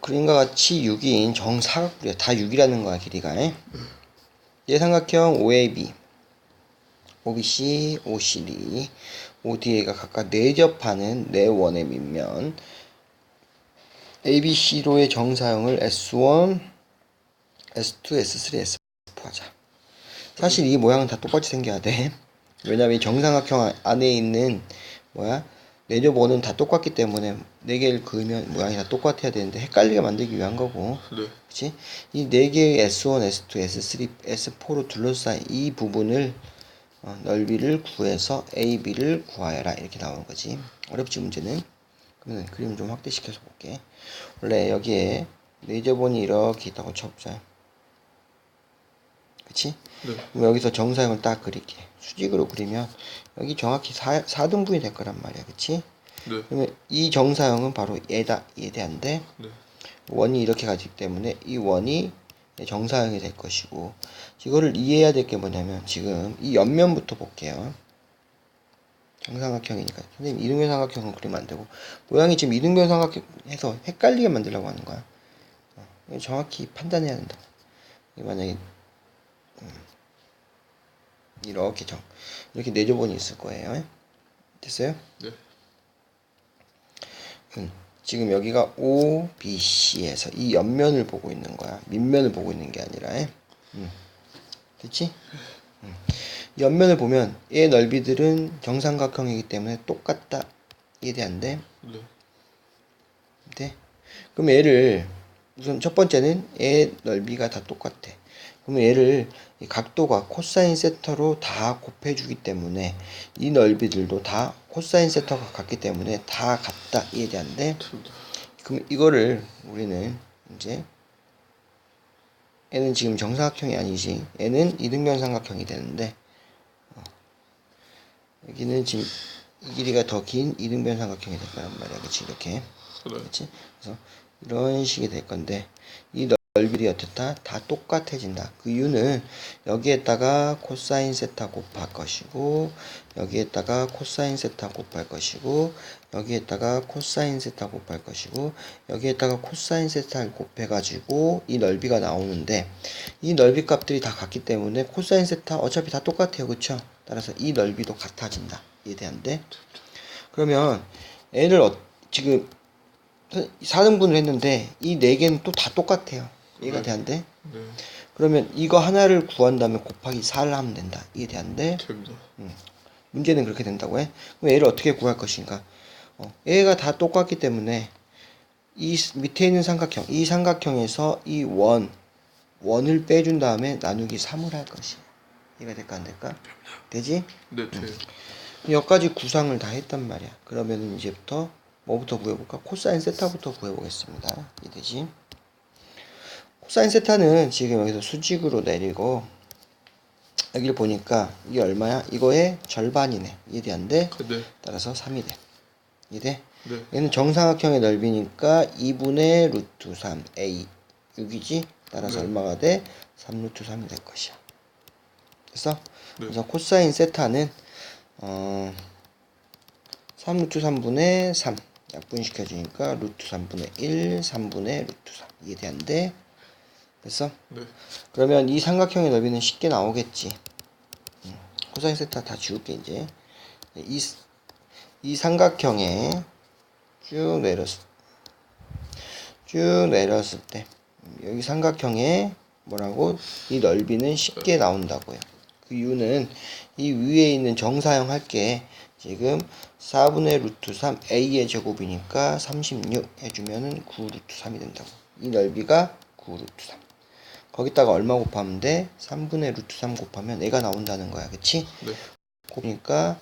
그림과 같이 6인 정사각부리야. 다 6이라는 거야, 길이가. 예삼각형 OAB. OBC, OCD, ODA가 각각 내접하는 네 원의 밑면 ABC로의 정사형을 S1, S2, S3, S4 하자. 사실 이 모양은 다 똑같이 생겨야 돼. 왜냐면 이 정삼각형 안에 있는 뭐야 원은 다 똑같기 때문에 네 개를 그으면 모양이 다 똑같아야 되는데 헷갈리게 만들기 위한 거고. 네. 그치? 이네 개의 S1, S2, S3, S4로 둘러싸인 이 부분을 어, 넓이를 구해서 AB를 구하여라 이렇게 나오는 거지. 어렵지 문제는. 그러면 그림 좀 확대시켜서 볼게. 원래 여기에 내접원이 이렇게 있다고 쳐보자. 그치? 네. 그럼 여기서 정사형을 딱 그릴게. 수직으로 그리면 여기 정확히 4, 4등분이 될 거란 말이야. 그치? 네. 그러면 이 정사형은 바로 얘다. 얘 대한데 네. 원이 이렇게 가기 때문에 이 원이 정사형이 될 것이고 이거를 이해해야 될 게 뭐냐면 지금 이 옆면부터 볼게요. 정삼각형이니까 선생님 이등변 삼각형은 그리면 안 되고 모양이 지금 이등변 삼각형 해서 헷갈리게 만들려고 하는 거야. 어, 정확히 판단해야 된다. 만약에 음, 이렇게 정 이렇게 내조본이 있을 거예요. 됐어요? 네. 음, 지금 여기가 O, B, C에서 이 옆면을 보고 있는 거야. 밑면을 보고 있는 게 아니라. 음. 됐지? 음. 옆면을 보면 얘 넓이들은 정삼각형이기 때문에 똑같다. 이해돼안돼? 네. 돼? 그럼 얘를 우선 첫 번째는 얘 넓이가 다 똑같아. 그러면 얘를 이 각도가 코사인 세터로 다 곱해주기 때문에 이 넓이들도 다 코사인 세터가 같기 때문에 다 같다. 이해돼안돼? 됩니다. 그럼 이거를 우리는 이제 얘는 지금 정사각형이 아니지 얘는 이등변 삼각형이 되는데 어, 여기는 지금 이 길이가 더 긴 이등변 삼각형이 될 거란 말이야 그치 이렇게 네. 그렇지 그래서 이런 식이 될 건데 이 넓이들이 어떻다? 다 똑같아진다. 그 이유는 여기에다가 코사인 세타 곱할 것이고 여기에다가 코사인 세타 곱할 것이고 여기에다가 코사인 세타 곱할 것이고 여기에다가 코사인 세타를 곱해 가지고 이 넓이가 나오는데 이 넓이 값들이 다 같기 때문에 코사인 세타 어차피 다 똑같아요. 그쵸? 따라서 이 넓이도 같아진다. 이해돼안돼 그러면 얘를 어, 지금 4등분을 했는데 이네 개는 또 다 똑같아요. 이해가 네. 돼안돼? 네. 그러면 이거 하나를 구한 다음에 곱하기 4를 하면 된다. 이해돼안돼? 됩니다. 문제는 그렇게 된다고 해? 그럼 얘를 어떻게 구할 것인가? 어, 얘가 다 똑같기 때문에 이 스- 밑에 있는 삼각형, 이 삼각형에서 이 원, 원을 빼준 다음에 나누기 3을 할 것이야. 이해가 될까 안 될까? 되지? 네. 돼요. 여기까지 구상을 다 했단 말이야. 그러면 이제부터 뭐부터 구해볼까? 코사인 세타부터 구해보겠습니다. 이해되지? 코사인 세타는 지금 여기서 수직으로 내리고 여기를 보니까 이게 얼마야? 이거의 절반이네. 이해돼 안 돼? 네. 따라서 3이 돼. 이해돼? 네. 얘는 정삼각형의 넓이니까 2분의 루트 3 a 6이지? 따라서 네. 얼마가 돼? 3 루트 3이 될 것이야. 됐어? 네. 그래서 코사인 세타는 어, 3 루트 3분의 3 약분시켜주니까 루트 3분의 1 3분의 루트 3 이해돼 안 돼? 됐어? 네. 그러면 이 삼각형의 넓이는 쉽게 나오겠지 음, 코사인 세타 다 지울게 이제 이, 이 삼각형에 쭉 내렸을 쭉 내렸을 때 음, 여기 삼각형에 뭐라고 이 넓이는 쉽게 나온다고요. 그 이유는 이 위에 있는 정사형 할게 지금 4분의 루트 3 a의 제곱이니까 36 해주면은 9 루트 3이 된다고. 이 넓이가 9 루트 3. 거기다가 얼마 곱하면 돼? 3분의 루트 3 곱하면 애가 나온다는 거야. 그치? 네. 곱니까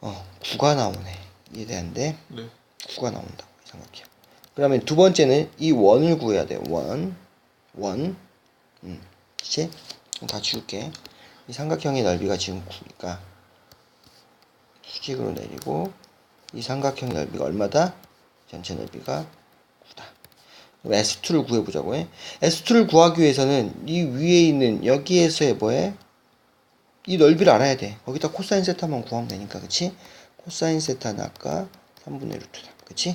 어 9가 나오네. 이해되는데? 네. 9가 나온다고 생각해요. 그러면 두 번째는 이 원을 구해야 돼요. 원, 원, 음, 그치? 다 지울게. 이 삼각형의 넓이가 지금 9니까 수직으로 내리고 이 삼각형의 넓이가 얼마다? 전체 넓이가 9다. 그럼 S2를 구해보자고 해. S2를 구하기 위해서는 이 위에 있는 여기에서의 뭐해? 이 넓이를 알아야 돼. 거기다 코사인 세타만 구하면 되니까, 그치? 코사인 세타는 아까 3분의 루트 3, 그치?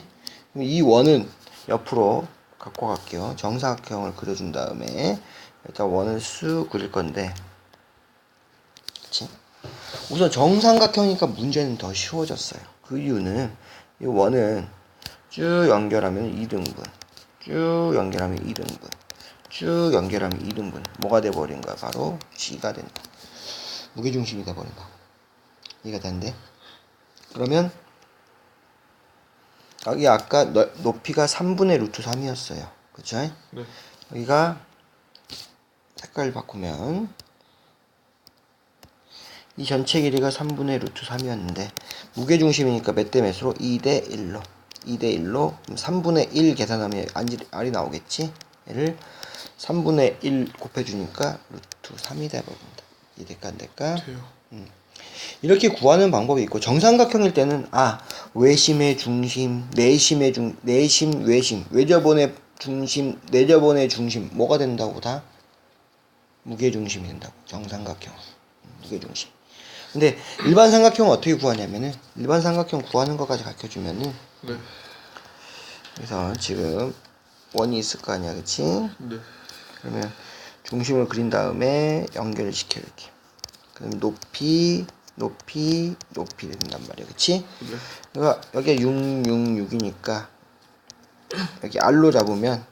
그럼 이 원은 옆으로 갖고 갈게요. 정사각형을 그려준 다음에 일단 원을 쑥 그릴 건데, 그치? 우선 정삼각형이니까 문제는 더 쉬워졌어요. 그 이유는 이 원은 쭉 연결하면 2등분, 쭉 연결하면 2등분, 쭉 연결하면 2등분. 뭐가 돼버린 거야? 바로 G가 된다. 무게중심이 돼버린다. 이해가 되는데? 그러면 여기 아까 너- 높이가 3분의 루트 3이었어요. 그쵸? 네. 여기가 색깔 바꾸면 이 전체 길이가 3분의 루트 3이었는데 무게중심이니까 몇 대 몇으로? 2대 1로 2대 1로 3분의 1 계산하면 R이 나오겠지? 얘를 3분의 1 곱해주니까 루트 3이 돼버린다. 이될까 안 될까? 돼요. 이렇게 구하는 방법이 있고 정삼각형일 때는 아 외심의 중심, 내심의 중, 내심, 외심, 외접원의 중심, 내접원의 중심 뭐가 된다고 다 무게 중심이 된다고 정삼각형 무게 중심. 근데 일반 삼각형은 어떻게 구하냐면은 일반 삼각형 구하는 것까지 가르쳐 주면은 네. 그래서 지금 원이 있을 거 아니야, 그치? 네. 그러면 중심을 그린 다음에 연결을 시켜 이렇게. 그럼 높이, 높이, 높이 된단 말이야, 그치? 네. 그러니까 여기가 6, 6, 6이니까 여기 R로 잡으면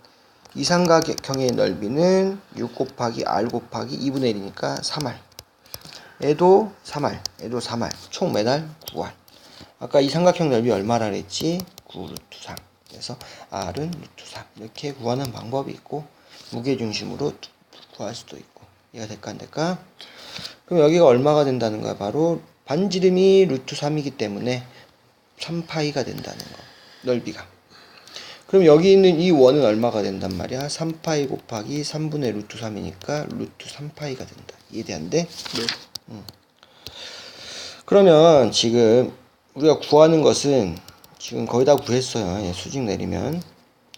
이 삼각형의 넓이는 6 곱하기 R 곱하기 2분의 1이니까 3R. 얘도 3R, 얘도 3R. 총 매달 9R. 아까 이 삼각형 넓이 얼마라 그랬지? 9 루트 3. 그래서 R은 루트 3. 이렇게 구하는 방법이 있고 무게중심으로 구할 수도 있고 이해가 될까 안 될까? 그럼 여기가 얼마가 된다는 거야? 바로 반지름이 루트 3이기 때문에 3파이가 된다는 거. 넓이가. 그럼 여기 있는 이 원은 얼마가 된단 말이야? 3파이 곱하기 3분의 루트 3이니까 루트 3파이가 된다. 이해돼 안 돼? 네. 그러면 지금 우리가 구하는 것은 지금 거의 다 구했어요. 예, 수직 내리면.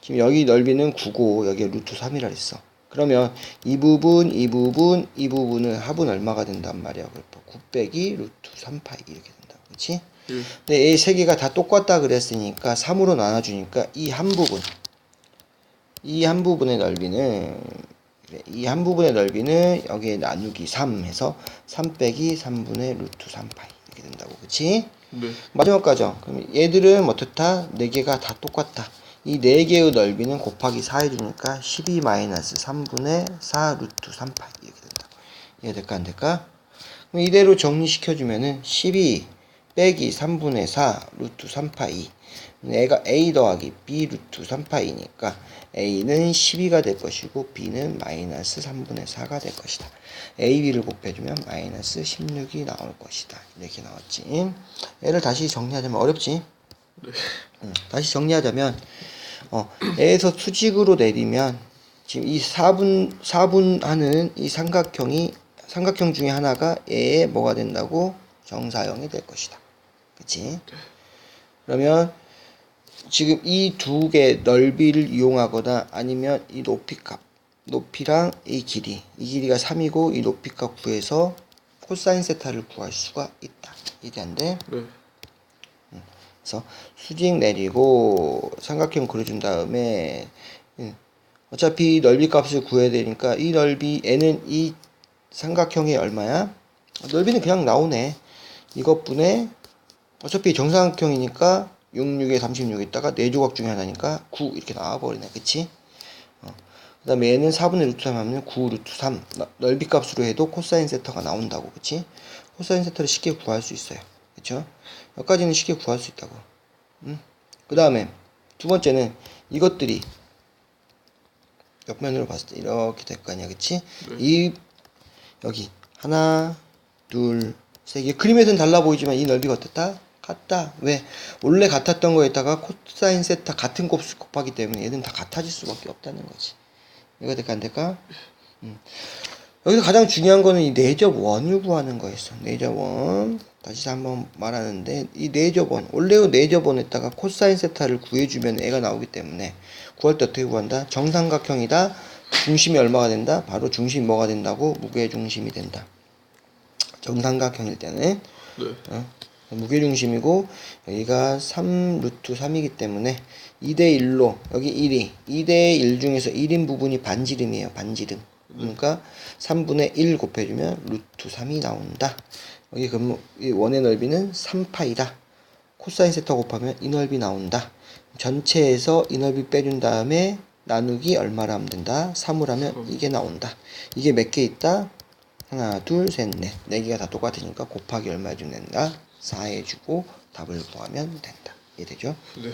지금 여기 넓이는 9고 여기 루트 3이라 했어. 그러면 이 부분, 이 부분, 이 부분은 합은 얼마가 된단 말이야. 그래서 9 빼기 루트 3파이 이렇게 된다. 그렇지? 예. 근데 이세 개가 다 똑같다 그랬으니까 3으로 나눠주니까 이 한 부분 이 한 부분의 넓이는 이 한 부분의 넓이는 여기에 나누기 3 해서 3 빼기 3분의 루트 3파이 이렇게 된다고 그치? 네. 마지막 과정 그럼 얘들은 어떻다? 네 개가 다 똑같다 이네 개의 넓이는 곱하기 4 해주니까 12 마이너스 3분의 4 루트 3파이 이렇게 된다고 이해될까 안 될까? 그럼 이대로 정리시켜주면은 12 빼기 3분의 4 루트 3파이 얘가 a 더하기 b 루트 3파이니까 a는 12가 될 것이고 b는 마이너스 3분의 4가 될 것이다. a, b를 곱해주면 마이너스 16이 나올 것이다. 이렇게 나왔지. 얘를 다시 정리하자면 어렵지? 응, 다시 정리하자면 어, A에서 수직으로 내리면 지금 이 4분 4분 하는 이 삼각형이 삼각형 중에 하나가 A의 뭐가 된다고 정사형이 될 것이다. 그치? 그러면 지금 이 두 개 넓이를 이용하거나 아니면 이 높이 값 높이랑 이 길이 이 길이가 3이고 이 높이 값 구해서 코사인 세타를 구할 수가 있다. 이해되는데? 네. 그래서 수직 내리고 삼각형 그려준 다음에 음, 어차피 넓이 값을 구해야 되니까 이 넓이 n은 이 삼각형이 얼마야? 넓이는 그냥 나오네. 이것분에 어차피 정삼각형이니까 6, 6에 36 있다가 네 조각 중에 하나니까 9 이렇게 나와버리네. 그치? 어. 그 다음에 얘는 4분의 루트 3 하면 9 루트 3 너- 넓이 값으로 해도 코사인 세타가 나온다고 그치? 코사인 세타를 쉽게 구할 수 있어요 그쵸? 여기까지는 쉽게 구할 수 있다고 음? 그 다음에 두 번째는 이것들이 옆면으로 봤을 때 이렇게 될 거 아니야 그치? 네. 이 여기 하나 둘 세 개 그림에서는 달라 보이지만 이 넓이가 어떻다? 같다 왜? 원래 같았던 거에다가 코사인 세타 같은 곱수 곱하기 때문에 얘는 다 같아질 수밖에 없다는 거지 이거 될까 안 될까? 음. 여기서 가장 중요한 거는 이 내접 원을 구하는 거였어. 내접 원. 다시 한번 말하는데 이 내접 원. 원래의 내접 원에다가 코사인 세타를 구해주면 애가 나오기 때문에 구할 때 어떻게 구한다? 정삼각형이다. 중심이 얼마가 된다? 바로 중심이 뭐가 된다고? 무게 중심이 된다. 정삼각형일 때는 네. 어? 무게중심이고 여기가 3 루트 3이기 때문에 2대 1로 여기 1이 2대 1 중에서 1인 부분이 반지름이에요. 반지름. 그러니까 3분의 1 곱해주면 루트 3이 나온다. 여기 그럼 이 원의 넓이는 3파이다. 코사인 세타 곱하면 이 넓이 나온다. 전체에서 이 넓이 빼준 다음에 나누기 얼마를 하면 된다? 3을 하면 이게 나온다. 이게 몇 개 있다? 하나, 둘, 셋, 넷. 네 개가 다 똑같으니까 곱하기 얼마 해주면 된다? 4 해주고 답을 구하면 된다. 이해되죠? 네.